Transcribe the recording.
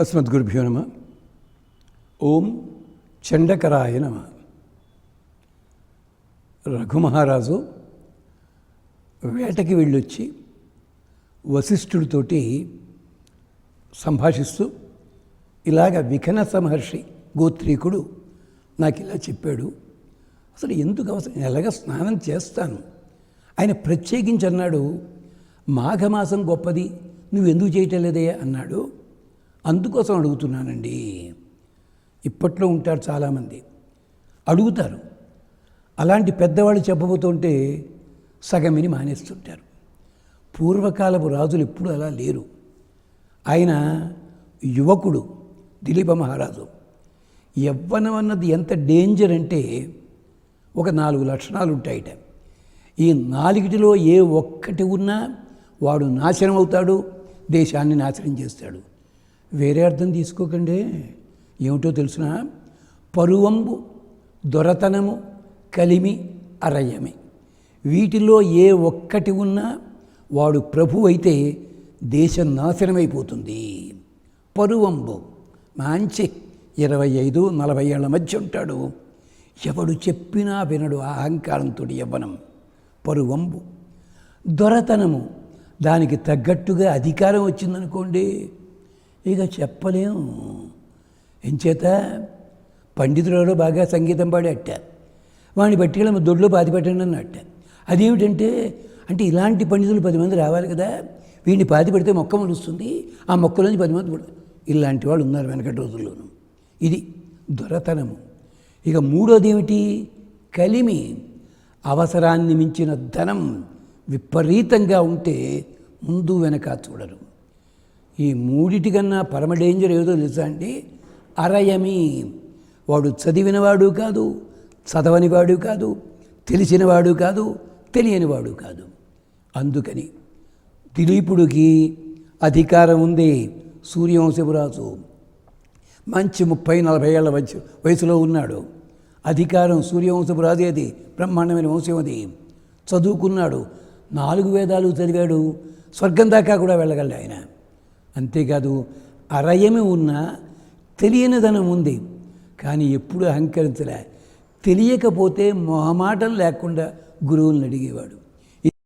అస్మద్గురుభ్యో నమ. ఓం చండకరాయ నమ. రఘుమహారాజు వేటకి వెళ్ళొచ్చి వశిష్ఠుడితోటి సంభాషిస్తూ ఇలాగ విఘన మహర్షి గోత్రీకుడు నాకు ఇలా చెప్పాడు. అసలు ఎందుకు అవసరం? నేను ఎలాగ స్నానం చేస్తాను? ఆయన ప్రత్యేకించి అన్నాడు మాఘమాసం గొప్పది నువ్వెందుకు చేయటం లేదే అన్నాడు. అందుకోసం అడుగుతున్నానండి. ఇప్పట్లో ఉంటారు చాలామంది. అడుగుతారు. అలాంటి పెద్దవాళ్ళు చెప్పబోతుంటే సగమిని మానేస్తుంటారు. పూర్వకాలపు రాజులు ఎప్పుడు అలా లేరు. ఆయన యువకుడు దిలీప మహారాజు. యవ్వనం అన్నది ఎంత డేంజర్ అంటే ఒక నాలుగు లక్షణాలు ఉంటాయిట. ఈ నాలుగిటిలో ఏ ఒక్కటి ఉన్నా వాడు నాశనం అవుతాడు దేశాన్ని నాశనం చేస్తాడు. వేరే అర్థం తీసుకోకండి. ఏమిటో తెలుసిన? పరువంబు దొరతనము కలిమి అరయమి వీటిలో ఏ ఒక్కటి ఉన్నా వాడు ప్రభు అయితే దేశం నాశనమైపోతుంది. పరువంబు మంచి ఇరవై ఐదు నలభై ఏళ్ళ మధ్య ఉంటాడు. ఎవడు చెప్పినా వినడు ఆ అహంకారంతో యవ్వనం. పరువంబు దొరతనము దానికి తగ్గట్టుగా అధికారం వచ్చిందనుకోండి. ఇక చెప్పలేం. ఎంచేత పండితులలో బాగా సంగీతం పాడేట వాడిని పట్టుకెళ్ళి దొడ్లో పాతి పెట్టండి అన్నట్ట అదేమిటంటే అంటే ఇలాంటి పండితులు పది మంది రావాలి కదా వీడిని పాతి పెడితే మొక్క మొలుస్తుంది ఆ మొక్కలోంచి పది మంది ఇలాంటి వాళ్ళు ఉన్నారు వెనకటి రోజుల్లోనూ. ఇది దొరతనము. ఇక మూడోది ఏమిటి కలిమి అవసరాన్ని మించిన ధనం విపరీతంగా ఉంటే ముందు వెనక చూడరు. ఈ మూడిటి కన్నా పరమ డేంజర్ ఏదో తెలుసా అండి? అరయమి. వాడు చదివినవాడు కాదు చదవనివాడు కాదు తెలిసినవాడు కాదు తెలియనివాడు కాదు. అందుకని దిలీపుడికి అధికారం ఉంది సూర్యవంశపురాజు. మంచి ముప్పై నలభై ఏళ్ళ వయసు వయసులో ఉన్నాడు. అధికారం సూర్యవంశపురాజు అది బ్రహ్మాండమైన వంశం అది. చదువుకున్నాడు నాలుగు వేదాలు చదివాడు స్వర్గం దాకా కూడా వెళ్ళగలడు ఆయన. అంతేకాదు అరయమి ఉన్న తెలియనిదనం ఉంది. కానీ ఎప్పుడు అహంకరించలే. తెలియకపోతే మొహమాటం లేకుండా గురువులను అడిగేవాడు.